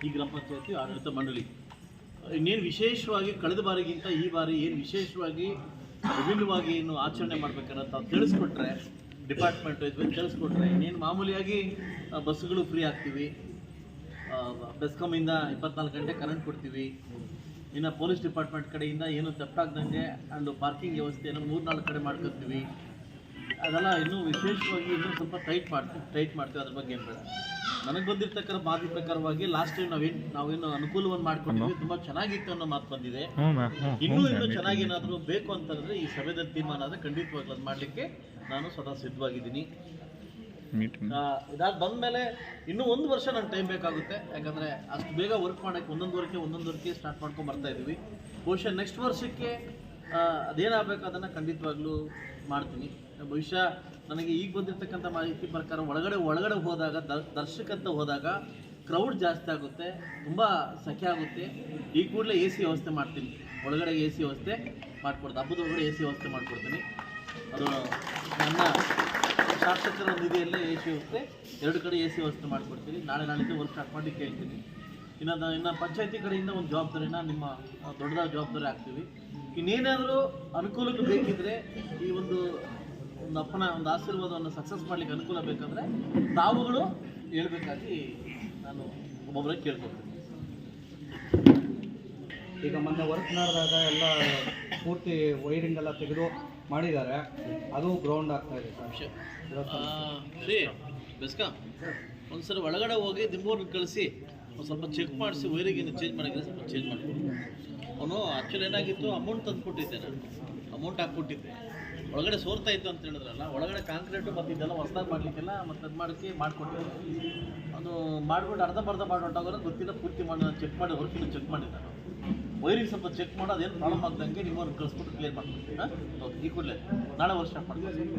ಈ ಗ್ರಾಮ ಪಂಚಾಯತಿ ಆಡಳಿತ ಮಂಡಳಿ. ಇನ್ನೇನು ವಿಶೇಷವಾಗಿ ಕಳೆದ ಬಾರಿಗಿಂತ ಈ ಬಾರಿ ಏನು ವಿಶೇಷವಾಗಿ ವಿಭಿನ್ನವಾಗಿ ಏನು ಆಚರಣೆ ಮಾಡ್ಬೇಕನ್ನೋ ತಾವು ತಿಳಿಸ್ಕೊಟ್ರೆ ಡಿಪಾರ್ಟ್ಮೆಂಟ್ ವೈಸ್ ತಿಳಿಸ್ಕೊಟ್ರೆ, ಇನ್ನೇನು ಮಾಮೂಲಿಯಾಗಿ ಬಸ್ಗಳು ಫ್ರೀ ಆಗ್ತೀವಿ. ಬೆಸ್ಕಾಮಿಂದ ಇಪ್ಪತ್ನಾಲ್ಕು ಗಂಟೆ ಕರೆಂಟ್ ಕೊಡ್ತೀವಿ. ಇನ್ನು ಪೊಲೀಸ್ ಡಿಪಾರ್ಟ್ಮೆಂಟ್ ಕಡೆಯಿಂದ ಏನು ತಪ್ಪಾಗ್ದಂಗೆ ಅಂಡ್ ಪಾರ್ಕಿಂಗ್ ವ್ಯವಸ್ಥೆಯನ್ನು ಮೂರು ನಾಲ್ಕು ಕಡೆ ಮಾಡ್ಕೊತೀವಿ. ಅದೆಲ್ಲ ಇನ್ನೂ ವಿಶೇಷವಾಗಿ ಇನ್ನೂ ಸ್ವಲ್ಪ ಟೈಟ್ ಮಾಡ್ತೀವಿ ಟೈಟ್ ಮಾಡ್ತೀವಿ ಅದ್ರ ಬಗ್ಗೆ ಏನು ಬೇಡ. ನನಗೆ ಬಂದಿರ್ತಕ್ಕಂಥ ಮಾತಿ ಪ್ರಕಾರವಾಗಿ ಲಾಸ್ಟ್ ಟೈಮ್ ನಾವೇನ್ ನಾವೇನು ಅನುಕೂಲವನ್ನು ಮಾಡ್ಕೊಂಡಿದ್ವಿ. ತುಂಬಾ ಚೆನ್ನಾಗಿತ್ತು ಅನ್ನೋ ಮಾತು ಬಂದಿದೆ. ಇನ್ನೂ ಇನ್ನೂ ಚೆನ್ನಾಗಿ ಏನಾದರೂ ಬೇಕು ಅಂತಂದ್ರೆ ಈ ಸಭೆದಲ್ಲಿ ತೀರ್ಮಾನ ಆದರೆ ಖಂಡಿತವಾಗ್ಲೂ ಅದು ಮಾಡಲಿಕ್ಕೆ ನಾನು ಸದಾ ಸಿದ್ಧವಾಗಿದ್ದೀನಿ. ಆ, ಇದಾದ ಬಂದ್ಮೇಲೆ ಇನ್ನೂ ಒಂದು ವರ್ಷ ನಂಗೆ ಟೈಮ್ ಬೇಕಾಗುತ್ತೆ. ಯಾಕಂದ್ರೆ ಅಷ್ಟು ಬೇಗ ವರ್ಕ್ ಮಾಡೋಕ್ಕೆ ಒಂದೊಂದು ವರ್ಷಕ್ಕೆ ಒಂದೊಂದು ವರ್ಷಕ್ಕೆ ಸ್ಟಾರ್ಟ್ ಮಾಡ್ಕೊಂಡು ಬರ್ತಾ ಇದೀವಿ. ಬಹುಶಃ ನೆಕ್ಸ್ಟ್ ವರ್ಷಕ್ಕೆ ಅದೇನಾಗಬೇಕು ಅದನ್ನು ಖಂಡಿತವಾಗ್ಲೂ ಮಾಡ್ತೀನಿ. ಬಹುಶಃ ನನಗೆ ಈಗ ಬಂದಿರತಕ್ಕಂಥ ಮಾಹಿತಿ ಪ್ರಕಾರ ಒಳಗಡೆ ಒಳಗಡೆ ಹೋದಾಗ ದರ್ಶಕ ದರ್ಶಕಂತ ಹೋದಾಗ ಕ್ರೌಡ್ ಜಾಸ್ತಿ ಆಗುತ್ತೆ, ತುಂಬ ಸಖೆ ಆಗುತ್ತೆ. ಈ ಕೂಡಲೇ ಎ ಸಿ ವ್ಯವಸ್ಥೆ ಮಾಡ್ತೀನಿ. ಒಳಗಡೆ ಎ ಸಿ ವ್ಯವಸ್ಥೆ ಮಾಡಿಕೊಡ್ತೀನಿ. ಹಬ್ಬದ ಒಳಗಡೆ ಎ ಸಿ ವ್ಯವಸ್ಥೆ ಮಾಡಿಕೊಡ್ತೀನಿ. ಅದು ನನ್ನ ಶಾಸಕರ ನಿಧಿಯಲ್ಲೇ ಎ ಸಿ ವ್ಯವಸ್ಥೆ. ಎರಡು ಕಡೆ ಎ ಸಿ ವ್ಯವಸ್ಥೆ ಮಾಡಿಕೊಡ್ತೀನಿ. ನಾಳೆ ನಾಳಿದ್ದು ವರ್ಕ್ ಸ್ಟಾರ್ಟ್ ಮಾಡಿ ಕೇಳ್ತೀನಿ. ಇನ್ನು ಅದು ಇನ್ನು ಪಂಚಾಯತಿ ಕಡೆಯಿಂದ ಒಂದು ಜವಾಬ್ದಾರಿನ ನಿಮ್ಮ ದೊಡ್ಡದಾದ ಜವಾಬ್ದಾರಿ ಆಗ್ತೀವಿ ಇನ್ನೇನಾದರೂ ಅನುಕೂಲಕ್ಕೆ ಬೇಕಿದ್ದರೆ ಈ ಒಂದು ಒಂದು ಅಪ್ಪನ ಒಂದು ಆಶೀರ್ವಾದವನ್ನು ಸಕ್ಸಸ್ ಮಾಡಲಿಕ್ಕೆ ಅನುಕೂಲ ಬೇಕಂದರೆ ತಾವುಗಳು ಹೇಳ್ಬೇಕಾಗಿ ನಾನು ಒಬ್ಬೊಬ್ಬರ ಕೇಳ್ಕೊಳ್ತೀನಿ. ಈಗ ಮೊನ್ನೆ ವರ್ಕ್ ನಡೆದಾಗ ಎಲ್ಲ ಪೂರ್ತಿ ವೈರಿಂಗ್ ಎಲ್ಲ ತೆಗೆದು ಮಾಡಿದ್ದಾರೆ. ಅದು ಗ್ರೌಂಡ್ ಆಗ್ತಾ ಇದೆ ಸರ್. ಸರಿ ಬೆಸ್ಕಾಂ. ಒಂದ್ಸಲ ಒಳಗಡೆ ಹೋಗಿ ದಿಂಬೂರ್ ಕಳಿಸಿ ಒಂದು ಸ್ವಲ್ಪ ಚೆಕ್ ಮಾಡಿಸಿ ವೈರಿಗೆ ಚೇಂಜ್ ಮಾಡೋಕ್ಕೆ ಸ್ವಲ್ಪ ಚೇಂಜ್ ಮಾಡಿಕೊಡಿ. ಅವನು ಆ್ಯಕ್ಚುಲಿ ಏನಾಗಿತ್ತು ಅಮೌಂಟ್ ತಂದು ಕೊಟ್ಟಿದ್ದೆ ನಾನು. ಅಮೌಂಟ್ ಹಾಕ್ಕೊಟ್ಟಿದ್ದೆ. ಒಳಗಡೆ ಸೋರ್ತಾ ಇತ್ತು ಅಂತ ಹೇಳಿದ್ರಲ್ಲ, ಒಳಗಡೆ ಕಾಂಕ್ರೀಟು ಮತ್ತು ಇದೆಲ್ಲ ಹೊಸದಾಗಿ ಮಾಡಲಿಕ್ಕೆಲ್ಲ ಮತ್ತು ಅದು ಮಾಡಿಸಿ ಮಾಡಿಕೊಟ್ಟಿದ್ದೆ ಅದು ಮಾಡ್ಬಿಟ್ಟು ಮಾಡಿ ಮಾಡ್ಬಿಟ್ಟಾಗೋದ್ರೆ ಗೊತ್ತಿಲ್ಲ, ಪೂರ್ತಿ ಮಾಡಿ ಚೆಕ್ ಮಾಡಿ ವರ್ಕಿನ ಚೆಕ್ ಮಾಡಿದ್ದೆ ವೈರಿಂಗ್ ಸ್ವಲ್ಪ ಚೆಕ್ ಮಾಡಿ, ಅದೇನು ಪ್ರಾಬ್ಲಮ್ ಆಗ್ದಂಗೆ ನೀವು ಅವ್ರಿಗೆ ಕಳಿಸ್ಬಿಟ್ಟು ಕ್ಲಿಯರ್ ಮಾಡ್ಕೊಡ್ತೀನಿ ಹಾಂ? ಓಕೆ ಈ ಕೂಡಲೇ. ನಾಳೆ ವರ್ಷ ಸ್ಟಾರ್ಟ್ ಮಾಡ್ತೀನಿ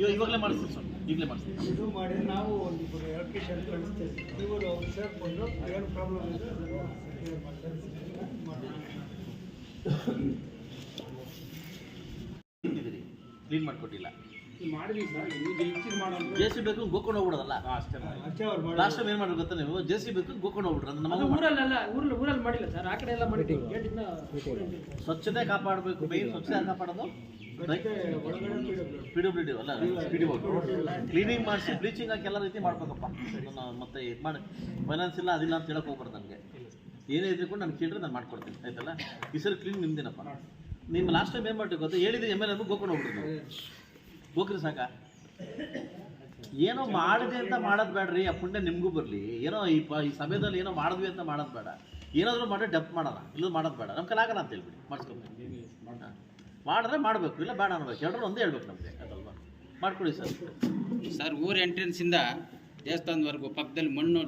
ಇವಾಗ ಇವಾಗಲೇ ಮಾಡಿಸ್ತೀನಿ ಸರ್ ಈಗಲೇ ಮಾಡಿಸ್ತೀನಿ. ಇದು ಮಾಡಿ ನಾವು ಒಂದು ಎಲೆಕ್ಟ್ರಿಷಿಯನ್ ಕಳಿಸ್ತೇವೆ. ಇವರು ಏನು ಪ್ರಾಬ್ಲಮ್ ಇದೆ? ಕ್ಲೀನ್ ಮಾಡಿಕೊಟ್ಟಿಲ್ಲ. ಜೆ ಸಿ ಬೇಕು ಗೋಕೊಂಡು ಹೋಗ್ಬಿಡೋದಲ್ಲ? ಅಷ್ಟೇ ಲಾಸ್ಟ್ ಟೈಮ್ ಏನು ಮಾಡ್ಬೇಕು ಗೊತ್ತಾ ನೀವು? ಜೆ ಸಿ ಬೇಕು ಗೋಕೊಂಡು ಹೋಗ್ಬಿಟ್ರೆ. ಅದು ಅದು ನಮಗೆ ಊರಲ್ಲೆಲ್ಲ ಊರಲ್ಲಿ ಊರಲ್ಲಿ ಮಾಡಿಲ್ಲ ಸರ್. ಆ ಕಡೆ ಎಲ್ಲ ಮಾಡಿದ್ದೀವಿ ಸ್ವಚ್ಛತೆ ಕಾಪಾಡಬೇಕು ಮೇನ್ ಸ್ವಚ್ಛತೆ ಕಾಪಾಡೋದು? ಪಿ ಡಬ್ಲ್ಯೂ ಡಿ ಅಲ್ಲ ಪಿ ಡಿ ಕ್ಲೀನಿಂಗ್ ಮಾಡಿಸಿ ಬ್ಲೀಚಿಂಗ್ ಹಾಕಿ ಎಲ್ಲ ರೀತಿ ಮಾಡ್ಬೇಕಪ್ಪ. ಅದನ್ನ ಮತ್ತೆ ಇದು ಮಾಡಿ. ಫೈನಾನ್ಸ್ ಇಲ್ಲ ಅದಿಲ್ಲ ಅಂತ ಹೇಳಕ್ ಹೋಗ್ಬಾರ್ದು ನನಗೆ. ಏನೇ ಇದ್ರೆ ಕೂಡ ನಾನು ಕೇಳಿದ್ರೆ ನಾನು ಮಾಡ್ಕೊಡ್ತೀನಿ. ಆಯ್ತಲ್ಲ? ಈ ಸರಿ ಕ್ಲೀನ್ ನಿಮ್ದೇನಪ್ಪ? ನಿಮ್ಮ ಲಾಸ್ಟ್ ಟೈಮ್ ಏನು ಮಾಡ್ಬೇಕು ಗೊತ್ತಾ? ಹೇಳಿದ್ರೆ ಎಂ ಎಲ್ ಎ ಗೋಕೊಂಡು ಹೋಗ್ಬಿಡ್ತು ನೀವು. ಗೋಕ್ರಿ ಸಾಕ? ಏನೋ ಮಾಡಿದೆ ಅಂತ ಮಾಡೋದು ಬೇಡ್ರಿ ಆ ಪುಣ್ಯ ನಿಮಗೂ ಬರಲಿ. ಏನೋ ಈ ಪ ಈ ಸಮಯದಲ್ಲಿ ಏನೋ ಮಾಡಿದ್ವಿ ಅಂತ ಮಾಡೋದು ಬೇಡ. ಏನಾದರೂ ಮಾಡಿ ಡಪ್ ಮಾಡೋಣ ಇಲ್ಲ ಮಾಡೋದು ಬೇಡ. ನಮ್ಮ ಕಲಾಗಲ್ಲ ಅಂತ ಹೇಳ್ಬಿಡಿ. ಮಾಡಿಸ್ಕೊಬೇಕು ಮಾಡಿದ್ರೆ ಮಾಡಬೇಕು. ಇಲ್ಲ ಬೇಡ ಅನ್ಬೇಕು ಎರಡರೂ ಒಂದೇ ಹೇಳ್ಬೇಕು ನಮಗೆ. ಅದಲ್ವಾ? ಮಾಡ್ಕೊಡಿ ಸರ್. ಸರ್ ಊರ್ ಎಂಟ್ರೆನ್ಸಿಂದ ದೇವಸ್ಥಾನದವರೆಗೂ ಪಕ್ಕದಲ್ಲಿ ಮಣ್ಣು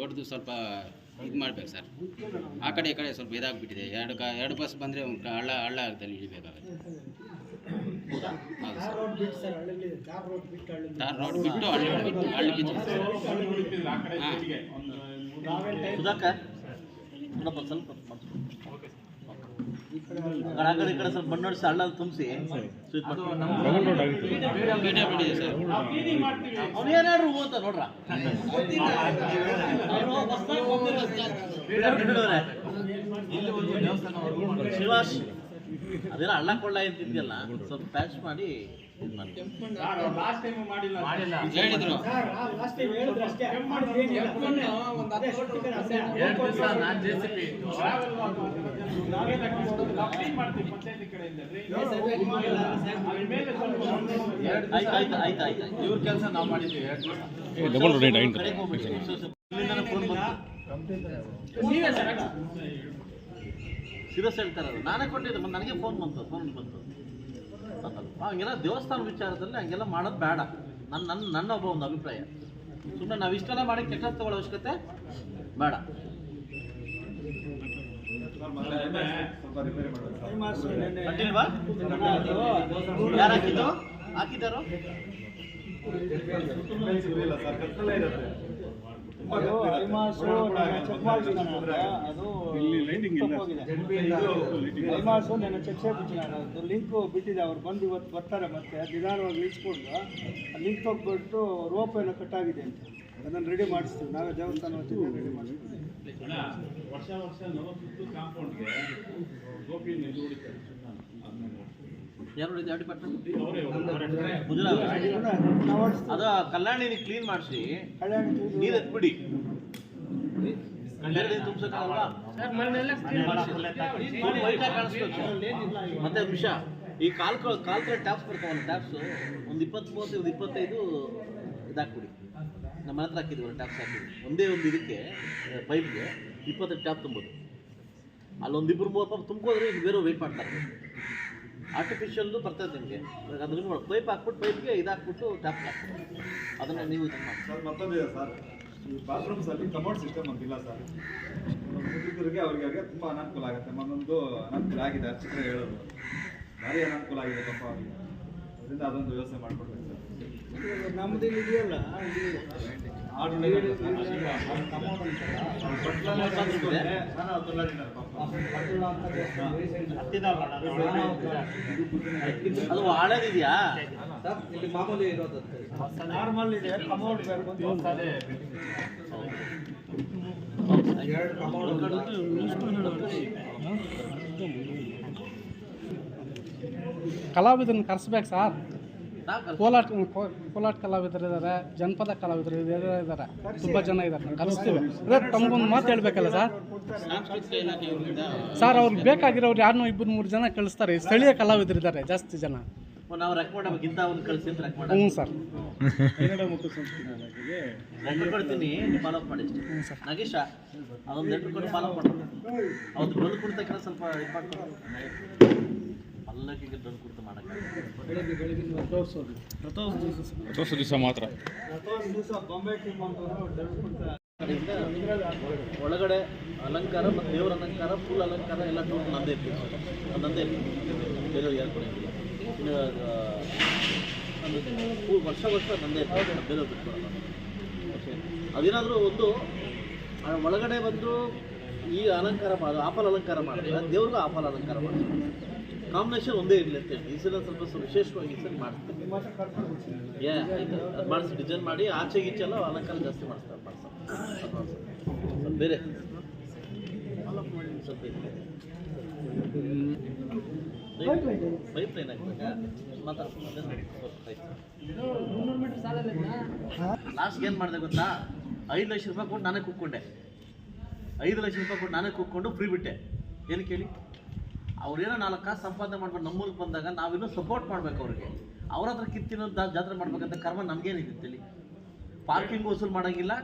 ಹೊಡೆದು ಸ್ವಲ್ಪ ಇದು ಮಾಡ್ಬೇಕು ಸರ್. ಆ ಕಡೆ ಈ ಕಡೆ ಸ್ವಲ್ಪ ಇದಾಗ್ಬಿಟ್ಟಿದೆ. ಎರಡು ಕ ಎರಡು ಬಸ್ ಬಂದರೆ ಹಳ್ಳ ಹಳ್ಳದಲ್ಲಿ ಇಳಿಬೇಕಾಗುತ್ತೆ. ಹೌದು ಸರ್. ರೋಡ್ ಬಿಟ್ಟು ಹಳ್ಳಿ ಬಿಟ್ಟು ಹಳ್ಳಿ ಹಳ್ಳಿ ಹಳ್ಳಿ ಹಾಂ. ಕಡೆ ಈ ಕಡೆ ಸ್ವಲ್ಪ ಮಣ್ಣು ಹೊಡ್ಸಿ ಹಳ್ಳ ತುಂಬಿಸಿ ನೋಡ್ರ? ಶ್ರೀವಾಸ್ ಅದೆಲ್ಲ ಹಳ್ಳ ಕೊಳ್ಳ ಸ್ವಲ್ಪ ಪ್ಯಾಚ್ ಮಾಡಿ ಇದು ಮಾಡಿ ಹೇಳಿದ್ರು ಲಾಸ್ಟ್ ಟೈಮ್ ಹೇಳಿದ್ರು ಅಷ್ಟೇ ಮಾಡಿದ್ರೇನಿಲ್ಲ. ಅದೇ ಕೊಟ್ಟಿದ್ದಾರೆ ಅಷ್ಟೇ. ಆಯ್ತು ಆಯ್ತು ಆಯ್ತು ಆಯ್ತು ಇವ್ರ ಕೆಲಸ ನಾವು ಮಾಡಿದ್ದೀವಿ ಸರ್ ಸೀರಿಯಸ್ ಹೇಳ್ತಾರೆ ನಾನೇ ಕೊಟ್ಟಿದ್ದೆ ನನಗೆ ಫೋನ್ ಬಂತು ಫೋನ್ ಬಂತು? ಹಂಗೆಲ್ಲ ದೇವಸ್ಥಾನ ವಿಚಾರದಲ್ಲಿ ಹಂಗೆಲ್ಲ ಮಾಡೋದು ಬೇಡ. ನನ್ನ ನನ್ನ ನನ್ನ ಒಬ್ಬ ಒಂದು ಅಭಿಪ್ರಾಯ. ಸುಮ್ಮನೆ ನಾವು ಇಷ್ಟೆಲ್ಲ ಮಾಡಿ ಕೆಟ್ಟ ತಗೊಳ್ಳೋ ಅವಶ್ಯಕತೆ ಬೇಡ. ಯಾರು ಹಾಕಿದ್ದು? ಹಾಕಿದ್ದಾರೋ? ಐಮಾಸು ನೆನ್ನೆ ಚೆಕ್ ಅದು ಲಿಂಕ್ ಬಿಟ್ಟಿದೆ. ಅವ್ರು ಬಂದು ಇವತ್ತು ಬರ್ತಾರೆ ಮತ್ತೆ. ನಿಧಾನವಾಗಿ ನಿಲ್ಸ್ಕೊಂಡು ಲಿಂಕ್ ಹೋಗ್ಬಿಟ್ಟು ರೋಪ್ ಏನೋ ಕಟ್ಟಾಗಿದೆ ಅಂತ. ಅದನ್ನು ರೆಡಿ ಮಾಡಿಸ್ತೀವಿ. ನಾವೇ ದೇವಸ್ಥಾನ ರೆಡಿ ಮಾಡಿಸ್ತೀವಿ ವರ್ಷ ವರ್ಷ ಕಾಂಪೌಂಡ್ಗೆ ಯಾರು ಇದೆ ಡಿಪಾರ್ಟ್ಮೆಂಟ್ ಗುಜರಾತ್. ನಾವು ಅದು ಕಲ್ಯಾಣಿ ಕ್ಲೀನ್ ಮಾಡಿಸಿ. ನೀರು ಎತ್ಬಿಡಿ. ಮತ್ತೆ ವಿಷ ಈ ಕಾಲ್ ಕಾಲ್ ಕಡೆ ಟ್ಯಾಪ್ಸ್ ಬರ್ತಾವಲ್ಲ ಟ್ಯಾಪ್ಸ್ ಒಂದು ಇಪ್ಪತ್ತು ಮೂವತ್ತು ಒಂದು ಇಪ್ಪತ್ತೈದು ಇದಾಕ್ಬಿಡಿ. ನಮ್ಮ ಹತ್ರ ಹಾಕಿದ್ವಿ ಟ್ಯಾಪ್ಸ್ ಹಾಕಿದ್ವಿ. ಒಂದೇ ಒಂದು ಇದಕ್ಕೆ ಪೈಪ್ಗೆ ಇಪ್ಪತ್ತೈದು ಟ್ಯಾಪ್ ತುಂಬೋದು. ಅಲ್ಲೊಂದು ಇಬ್ಬರು ಮೂವತ್ತು ತುಂಬ್ಕೋದ್ರೆ ಬೇರೆ ವೆಯ್ಟ್ ಮಾಡ್ತಾರೆ. ಆರ್ಟಿಫಿಷಿಯಲ್ದು ಬರ್ತದೆ ನಿಮಗೆ. ಅದನ್ನು ಪೈಪ್ ಹಾಕ್ಬಿಟ್ಟು ಪೈಪ್ಗೆ ಇದು ಹಾಕ್ಬಿಟ್ಟು ಟ್ಯಾಪ್ ಹಾಕ್ಬಿಟ್ಟು. ಅದನ್ನು ನೀವು ಇದನ್ನು ಮಾಡಿ. ಸರ್ ಮತ್ತೊಂದಿದೆ ಸರ್. ಈ ಬಾತ್ರೂಮ್ಸಲ್ಲಿ ಕಮೋಡ್ ಸಿಸ್ಟಮ್ ಅಂತಿಲ್ಲ ಸರ್. ಮುದುಕರಿಗೆ ಅವರಿಗೆ ತುಂಬ ಅನಾನುಕೂಲ ಆಗುತ್ತೆ. ಮನೊಂದು ಅನಾನುಕೂಲ ಆಗಿದೆ ಅರ್ಚಕರು ಹೇಳೋದು. ಭಾರಿ ಅನಾನುಕೂಲ ಆಗಿದೆ ಪಾಪ ಅವರಿಗೆ. ಅದರಿಂದ ಅದೊಂದು ವ್ಯವಸ್ಥೆ ಮಾಡಿಕೊಡ್ಬೇಕು ಸರ್. ನಮ್ದು ಇಲ್ಲಿ ಇದೆಯಲ್ಲ ಇಲ್ಲಿ ಅದು ಹಳೇದಿದೆಯಾ ನಾರ್ಮಲ್ ಇದೆ ಕಮೋಡ್ ಬೇರೆ ಬಂದು ಕಲಾವಿದರನ್ನ ಕರೆಸ್ಬೇಕು ಸರ್ ನಾವು ಕಲ್ಸಿ- ಕೋಲಾಟ ಕೋಲಾಟ ಕಲಾವಿದರು ಇದ್ದಾರೆ ಜನಪದ ಕಲಾವಿದರು ಇದ್ದಾರೆ ತುಂಬ ಜನ ಇದ್ದಾರೆ. ಕಲಿಸ್ತೀವಿ ತಮಗೊಂದು ಮಾತು ಹೇಳ್ಬೇಕಲ್ಲ ಸರ್? ಸರ್ ಅವ್ರಿಗೆ ಬೇಕಾಗಿರೋರು ಯಾರನ್ನೂ ಇಬ್ಬರು ಮೂರು ಜನ ಕಳಿಸ್ತಾರೆ. ಸ್ಥಳೀಯ ಕಲಾವಿದರು ಇದ್ದಾರೆ ಜಾಸ್ತಿ ಜನ. ನಾವು ರೆಕಮೆಂಡ್ ಆಗ್ಬೇಕು ಇಂಥ ಒಂದು ಕಳಿಸಿ ಅಂತ ರೆಕಮೆಂಡ್ ಹ್ಞೂ ಸರ್. ಕನ್ನಡ ಮತ್ತು ಸಂಸ್ಕೃತಿ ಇಲಾಖೆಗೆ ಲೆಟ್ರ್ ಕೊಡ್ತೀನಿ ಫಾಲೋ ಅಪ್ ಮಾಡಿ ನಗೇಶ ಅದೊಂದು ಲೆಟ್ರ್ ಕೊಟ್ಟು ಫಾಲೋ ಅಪ್ ಮಾಡಿ ಅವ್ರು ಬಂದು ಸ್ವಲ್ಪ ಇದು ಮಾಡ್ಕೊಂಡು. ಪಲ್ಲಕ್ಕಿಗೆ ಮಾಡೋಕ್ಕೆ ರಥೋತ್ಸವ ದಿವಸ ಮಾತ್ರ. ಒಳಗಡೆ ಅಲಂಕಾರ ಮತ್ತು ದೇವರ ಅಲಂಕಾರ ಫುಲ್ ಅಲಂಕಾರ ಎಲ್ಲ ಟೋಟಲ್ ನಂದೇ ಇರ್ತೀವಿ ನಂದೇ ಇರ್ತೀವಿ ಬೇರೆಯವ್ರು ಯಾರು ಕೊಡೋಂಗಿಲ್ಲ ಇನ್ನು ಒಂದು ವರ್ಷ ವರ್ಷ ನಂದೇ ಇರ್ತೀವಿ ಬೇರೆಯವ್ರು ಬಿಟ್ಕೊಡಲ್ಲ. ಓಕೆ ಅದೇನಾದರೂ ಒಂದು ಒಳಗಡೆ ಬಂದು ಈ ಅಲಂಕಾರ ಮಾಡೋದು ಆಪಲ್ ಅಲಂಕಾರ ಮಾಡಿದ್ರೆ ದೇವ್ರಿಗೂ ಆಪಲ್ ಅಲಂಕಾರ ಮಾಡ್ತಾರೆ. ಕಾಂಬಿನೇಷನ್ ಒಂದೇ ಇರಲಿ ಅಂತ ಹೇಳಿ ಈ ಸಲ ಸ್ವಲ್ಪ ವಿಶೇಷವಾಗಿ ಈ ಸಲ ಏ ಅದು ಮಾಡಿಸಿ ಡಿಸೈನ್ ಮಾಡಿ, ಆಚೆ ಗೀಚೆ ಎಲ್ಲ ಅಲಂಕಾರ ಜಾಸ್ತಿ ಮಾಡಿಸ್ತಾರೆ. ಸ್ವಲ್ಪ ಬೇರೆ. ಸ್ವಲ್ಪ. ಪೈಪ್ ಲೈನ್ ಲಾಸ್ಟ್ ಏನು ಮಾಡಿದೆ ಗೊತ್ತಾ? ಐದು ಲಕ್ಷ ರೂಪಾಯಿ ಕೊಟ್ಟು ನಾನೇ ಕೂತ್ಕೊಂಡೆ ಐದು ಲಕ್ಷ ರೂಪಾಯಿ ಕೊಟ್ಟು ನಾನೇ ಕೂತ್ಕೊಂಡು ಫ್ರೀ ಬಿಟ್ಟೆ. ಏನು ಕೇಳಿ? ಅವ್ರೇನೋ ನಾಲ್ಕು ಕಾಸು ಸಂಪಾದನೆ ಮಾಡ್ಬಿಟ್ಟು ನಮ್ಮೂರಿಗೆ ಬಂದಾಗ ನಾವಿನ್ನೂ ಸಪೋರ್ಟ್ ಮಾಡ್ಬೇಕು ಅವ್ರಿಗೆ. ಅವ್ರ ಹತ್ರ ಕಿತ್ತಿನ ಜಾತ್ರೆ ಮಾಡ್ಬೇಕಂತ ಕರ್ಮ ನಮಗೇನಿದೆ ತಿಳಿ ಪಾರ್ಕಿಂಗ್ ವಸೂಲು ಮಾಡೋಂಗಿಲ್ಲ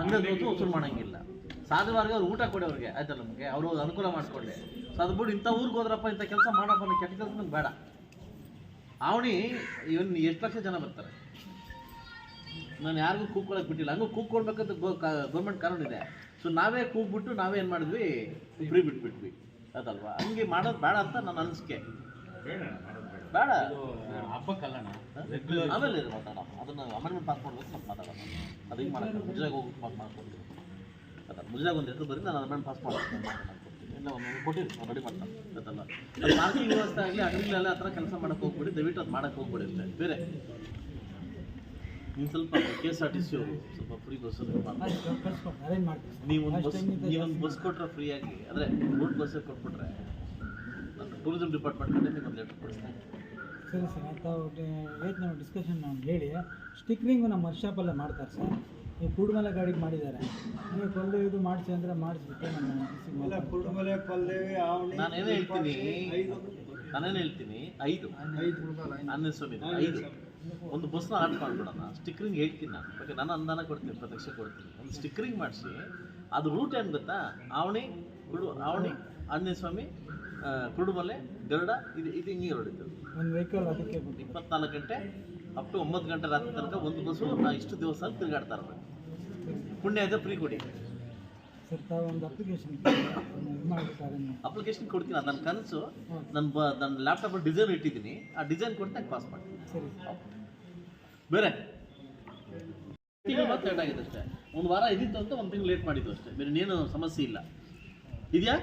ಅಂಗಡಿ ವಸೂಲು ವಸೂಲು ಮಾಡೋಂಗಿಲ್ಲ. ಸಾಧುವಾರ್ಗೆ ಅವ್ರು ಊಟ ಕೊಡಿ ಅವ್ರಿಗೆ ಆಯ್ತಲ್ಲ ನಮಗೆ? ಅವರು ಅನುಕೂಲ ಮಾಡಿಕೊಳ್ಳಿ. ಸೊ ಅದು ಬಿಟ್ಟು ಇಂಥ ಊರಿಗೆ ಹೋದ್ರಪ್ಪ ಇಂಥ ಕೆಲಸ ಮಾಡಪ್ಪ ಅನ್ನೋ ಕೆಟ್ಟ ಕೆಲಸ ಬೇಡ. ಅವಣಿ ಇವನ್ ಎಷ್ಟು ಲಕ್ಷ ಜನ ಬರ್ತಾರೆ? ನಾನು ಯಾರಿಗೂ ಕೂಗ್ಕೊಳಕ್ ಬಿಟ್ಟಿಲ್ಲ. ಹಂಗೂ ಕೂಗ್ಕೊಳ್ಬೇಕಂತ ಗೌರ್ಮೆಂಟ್ ಕಾನೂನು ಇದೆ ಸೊ ನಾವೇ ಕೂಗ್ಬಿಟ್ಟು ನಾವೇ ಏನು ಮಾಡಿದ್ವಿ? ಫ್ರೀ ಬಿಟ್ಬಿಟ್ವಿ. ಅದಲ್ವಾ? ಹಂಗೆ ಮಾಡೋದು ಬೇಡ ಅಂತ ನನ್ನ ಅನಿಸಿಕೆ. ಬೇಡ ಹಬ್ಬಕ್ಕಲ್ಲ ಆಮೇಲೆ ಅದನ್ನು ಮಾತಾಡೋಣ. ಅದನ್ನ ಅಮೆಂಡ್ಮೆಂಟ್ ಪಾಸ್ ಮಾಡ್ಬೇಕು ಸ್ವಲ್ಪ ಮಾತಾಡೋಣ. ಅದು ಹಿಂಗೆ ಮಾಡೋಣ ಮುಜರಾಗ ಹೋಗಿ ಪಾಸ್ ಮಾಡ್ಕೊಡ್ತೀನಿ. ಅದಲ್ಲ ಮುಜಾಗ ಒಂದು ಹೆಸರು ಬರೀ ನಾನು ಅಮೆಂಡ್ ಪಾಸ್ ಮಾಡ್ತೀನಿ ಇಲ್ಲ ಒಂದು ರೆಡಿ ಮಾಡ್ತಾನೆ. ಗೊತ್ತಲ್ಲ? ಅದು ಪಾರ್ಕಿಂಗ್ ವ್ಯವಸ್ಥೆ ಆಗಲಿ ಅಂಗಡಿಗಳೆಲ್ಲ ಆ ಥರ ಕೆಲಸ ಮಾಡೋಕೆ ಹೋಗ್ಬಿಡಿ ದಯವಿಟ್ಟು ಅದು ಮಾಡಕ್ಕೆ ಹೋಗ್ಬಿಡಿ ಅಷ್ಟೇ ಬೇರೆ? ನೀವು ಸ್ವಲ್ಪ K S R T C ಹೋಗು. ಸ್ವಲ್ಪ ಫ್ರೀ ಬಸ್ ಕಳ್ಸ್ಕೊಟ್ಟು ಅರೇಂಜ್ ಮಾಡ್ತೀವಿ ನೀವು ಬಸ್ ನೀವೊಂದು ಬಸ್ ಕೊಟ್ಟರೆ ಫ್ರೀಯಾಗಿ ಅಂದರೆ ರೂಟ್ ಬಸ್ ಕೊಟ್ಬಿಟ್ರೆ ನಾನು ಟೂರಿಸಂ ಡಿಪಾರ್ಟ್ಮೆಂಟ್ ಕಡೆ ನಿಮ್ಗೆ ಒಂದು ಲೆಟ್ರ್ ಕೊಡಿಸ್ತೀನಿ ಸರಿ ಸರ್ ತಾವು ರೇಟ್ ನಾವು ಡಿಸ್ಕಷನ್ ನಾನು ಹೇಳಿ. ಸ್ಟಿಕ್ರಿಂಗು ನಮ್ಮ ವರ್ಕ್ಶಾಪಲ್ಲೇ ಮಾಡ್ತಾರೆ ಸರ್. ನೀವು ಕುಡುಮಲೆ ಗಾಡಿಗೆ ಮಾಡಿದ್ದಾರೆ. ನೀವು ಕೊಲ್ಲೆ ಇದು ಮಾಡಿಸಿ ಅಂದರೆ ಮಾಡಿಸ್ಬಿಟ್ಟು ನಮ್ಮ ಕೊಲ್ದೇವಿ ಆವಣಿ ನಾನೇನು ಹೇಳ್ತೀನಿ ನಾನೇನು ಹೇಳ್ತೀನಿ? ಐದು. ಐದು ಸ್ವಾಮಿ ಐದು. ಒಂದು ಬಸ್ನ ಆರ್ಟ್ ಮಾಡಿಬಿಡೋಣ. ಸ್ಟಿಕ್ಕರಿಂಗ್ ಹೇಳ್ತೀನಿ ನಾನು. ಓಕೆ ನಾನು ಅನುದಾನ ಕೊಡ್ತೀನಿ ಪ್ರತ್ಯಕ್ಷ ಕೊಡ್ತೀನಿ. ಒಂದು ಸ್ಟಿಕ್ಕರಿಂಗ್ ಮಾಡಿಸಿ ಅದು ರೂಟ್ ಏನು ಗೊತ್ತಾ? ಆವಣಿ ಕುಡು ಆವಣಿ ಆಂಜನೇಯ ಸ್ವಾಮಿ ಕುರುಡುಮಲೆ ಗರುಡ ಇದು ಇದು ಹಿಂಗೆ ಹೊರಡಿತು ಒಂದು ವೆಹಿಕಲ್ ಅದಕ್ಕೆ ಬಂದು ಇಪ್ಪತ್ನಾಲ್ಕು ಗಂಟೆ ಅಪ್ ಟು ಒಂಬತ್ತು ಗಂಟೆ ರಾತ್ರಿ ತನಕ ಒಂದು ಬಸ್ಸು ನಾ ಇಷ್ಟು ದಿವಸ ತಿರುಗಾಡ್ತಾ ಇರ್ಬೇಕು. ಪುಣ್ಯ ಇದೆ ಫ್ರೀ ಕೊಡಿ. ಒಂದು ಅಪ್ಲಿಕೇಶನ್ ಅಪ್ಲಿಕೇಶನ್ ಕೊಡ್ತೀನಿ ನನ್ನ ಕನಸು ನನ್ನ ಬ ನನ್ನ ಲ್ಯಾಪ್ಟಾಪಲ್ಲಿ ಡಿಸೈನ್ ಇಟ್ಟಿದ್ದೀನಿ. ಆ ಡಿಸೈನ್ ಕೊಟ್ಟು ನಂಗೆ ಪಾಸ್ ಮಾಡ್ತೀನಿ ಸರಿ. ಬೇರೆ. ತಿಂಗಳು ಮಾತ್ರ ಲೇಟ್ ಆಗಿದೆ ಅಷ್ಟೇ. ಒಂದು ವಾರ ಇದ್ದಿತ್ತು ಅಂತ ಒಂದು ತಿಂಗಳು ಲೇಟ್ ಮಾಡಿದ್ದು ಅಷ್ಟೇ. ಬೇರೆ ಏನು ಸಮಸ್ಯೆ ಇಲ್ಲ. ಇದೆಯಾ?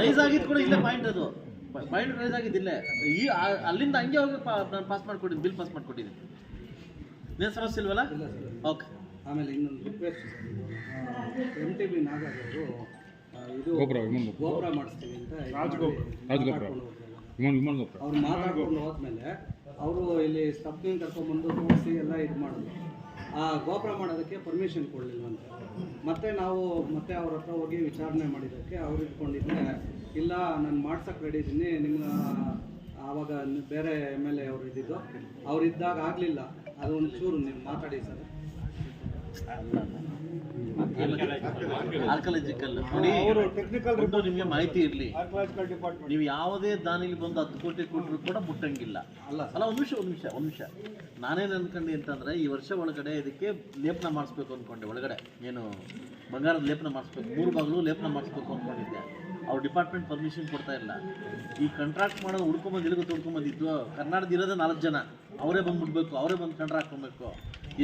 ರೈಸ್ ಆಗಿದ್ದು ಕೂಡ ಇಲ್ಲೇ ಪಾಯಿಂಟ್ ಅದು. ಪಾಯಿಂಟ್ ರೈಸ್ ಇಲ್ಲೇ. ಈ ಅಲ್ಲಿಂದ ಹಂಗೆ ಹೋಗಿ ನಾನು ಪಾಸ್ ಮಾಡಿಕೊಟ್ಟಿದ್ದು ಬಿಲ್ ಪಾಸ್ ಮಾಡ್ಕೊಟ್ಟಿದ್ದೀನಿ. ಏನು ಸಮಸ್ಯೆ ಇಲ್ವಲ್ಲ? ಓಕೆ ಆಮೇಲೆ ಇನ್ನೊಂದು request M T B Nagaraj ಅವರು ಇದು ಗೋಪುರ ವಿಮಾನ ಗೋಪುರ ಗೋಪುರ. ಮಾಡಿಸ್ತೀವಿ ಅಂತ ಅವ್ರು ಮಾತಾಡ್ಕೊಂಡು ಹೋದ್ಮೇಲೆ ಅವರು ಇಲ್ಲಿ ಸ್ಟಪ್ಪಿಂಗ್ ಕರ್ಕೊಂಡ್ಬಂದು ತೋರಿಸಿ ಎಲ್ಲ ಇದು ಮಾಡಿದ್ರು. ಆ ಗೋಪುರ ಮಾಡೋದಕ್ಕೆ ಪರ್ಮಿಷನ್ ಅಂತ ಮತ್ತೆ ನಾವು ಮತ್ತೆ ಅವ್ರ ಹತ್ರ ಹೋಗಿ ವಿಚಾರಣೆ ಮಾಡಿದ್ದಕ್ಕೆ ಅವ್ರು ಇಟ್ಕೊಂಡಿದ್ದೆ ಇಲ್ಲ ನಾನು ಮಾಡ್ಸಕ್ಕೆ ರೆಡಿ ಇದ್ದೀನಿ ನಿಮ್ಮ ಆವಾಗ ಬೇರೆ ಎಂ ಎಲ್ ಎ ಅವರು ಇದ್ದಿದ್ದು ಅವ್ರು ಇದ್ದಾಗ ಆಗಲಿಲ್ಲ. ಅದು ಒಂಚೂರು ನೀವು ಮಾತಾಡಿ ಸರ್. ಆರ್ಕಲಾಜಿಕಲ್ ನೋಡಿ ನಿಮಗೆ ಮಾಹಿತಿ ಇರಲಿ. ನೀವು ಯಾವುದೇ ದಾನಿಲಿ ಬಂದು ಹತ್ತು ಕೋಟಿ ಕೊಟ್ಟರು ಕೂಡ ಮುಟ್ಟಂಗಿಲ್ಲ. ಅಲ್ಲ ಅಲ್ಲ ಒಂದು ನಿಮಿಷ ಒಂದು ನಿಮಿಷ ಒಂದು ನಿಮಿಷ. ನಾನೇನು ಅನ್ಕೊಂಡೆ ಅಂತಂದ್ರೆ, ಈ ವರ್ಷ ಒಳಗಡೆ ಇದಕ್ಕೆ ಲೇಪನ ಮಾಡಿಸ್ಬೇಕು ಅಂದ್ಕೊಂಡೆ ಒಳಗಡೆ. ಏನು, ಬಂಗಾರದ ಲೇಪನ ಮಾಡಿಸ್ಬೇಕು, ಮೂರು ಬಾಗಿಲು ಲೇಪನ ಮಾಡಿಸ್ಬೇಕು ಅಂದ್ಕೊಂಡಿದ್ದೆ ಅವ್ರ ಡಿಪಾರ್ಟ್ಮೆಂಟ್ ಪರ್ಮಿಷನ್ ಕೊಡ್ತಾ ಇಲ್ಲ. ಈ ಕಾಂಟ್ರಾಕ್ಟ್ ಮಾಡೋದು ಹುಡ್ಕೊಂಬಂದು ಇಲ್ಲಿಗೆ ತೊಡ್ಕೊಂಬಂದಿದ್ದು, ಕರ್ನಾಟಕದ ಇರೋದೇ ನಾಲ್ಕು ಜನ. ಅವರೇ ಬಂದ್ಬಿಡ್ಬೇಕು ಅವರೇ ಬಂದು ಕಂಡ್ರ ಹಾಕೊಬೇಕು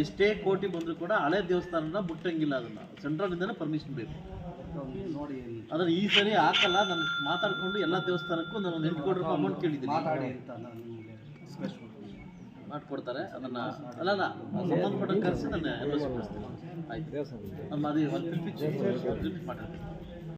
ಎಷ್ಟೇ ಕೋಟಿ ಬಂದರೂ ಕೂಡ ಹಳೆ ದೇವಸ್ಥಾನನ ಅದನ್ನ. ಅದನ್ನು ಸೆಂಟ್ರಲಿಂದನೇ ಪರ್ಮಿಷನ್ ಬೇಕು. ನೋಡಿ ಆದರೆ ಈ ಸರಿ ಹಾಕಲ್ಲ ನಾನು ಮಾತಾಡ್ಕೊಂಡು ಎಲ್ಲ ದೇವಸ್ಥಾನಕ್ಕೂ ನಾನು ಒಂದು ಎಂಟು ಕೋಟಿ ರೂಪಾಯಿ ಅಮೌಂಟ್ ಕೇಳಿದ್ದೀನಿ. ಮಾಡ್ಕೊಡ್ತಾರೆ ಅದನ್ನ ಅಲ್ಲ ಅಲ್ಲ ಸಂಬಂಧಪಟ್ಟ ಕರೆಸಿ ನಾನು ಆಯ್ತು. ನಮ್ಮ ಅದೇ ಒಂದು ರಿಪೀಟ್ ಮಾಡಿರ್ತೀನಿ.